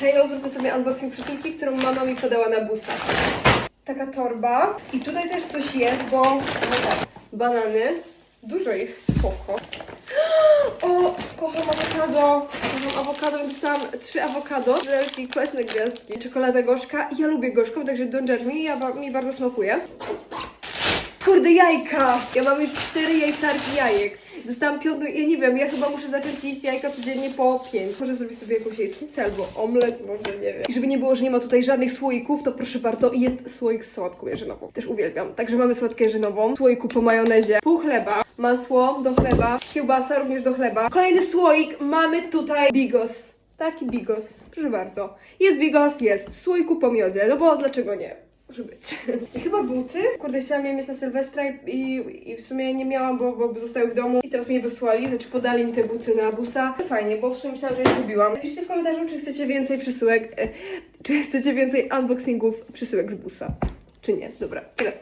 Hejo, zróbmy sobie unboxing przesyłki, którą mama mi podała na busa. Taka torba. I tutaj też coś jest, bo... No tak, banany. Dużo jest, spoko. O, kocham awokado. Kocham awokado, dostałam trzy awokado. Takie kwaśne gwiazdki. Czekolada gorzka. Ja lubię gorzką, także don't judge me. Ja, mi bardzo smakuje. Kurde, jajka! Ja mam już cztery jajcarki jajek. Zostałam piątą, ja nie wiem, ja chyba muszę zacząć jeść jajka codziennie po pięć. Może zrobić sobie jakąś jajecznicę albo omlet, może nie wiem. I żeby nie było, że nie ma tutaj żadnych słoików, to proszę bardzo, jest słoik z sałatką jarzynową. Też uwielbiam. Także mamy sałatkę jarzynową, słoiku po majonezie, pół chleba, masło do chleba, kiełbasa również do chleba. Kolejny słoik, mamy tutaj bigos. Taki bigos, proszę bardzo. Jest bigos, jest w słoiku po miodzie, no bo dlaczego nie? Może być. I chyba buty. Kurde, chciałam je mieć na Sylwestra i, i, i w sumie nie miałam, bo, bo zostały w domu. I teraz mnie wysłali, znaczy podali mi te buty na busa. Fajnie, bo w sumie myślałam, że je zgubiłam. Napiszcie w komentarzu, czy chcecie więcej przesyłek, e, czy chcecie więcej unboxingów przesyłek z busa. Czy nie? Dobra, tyle.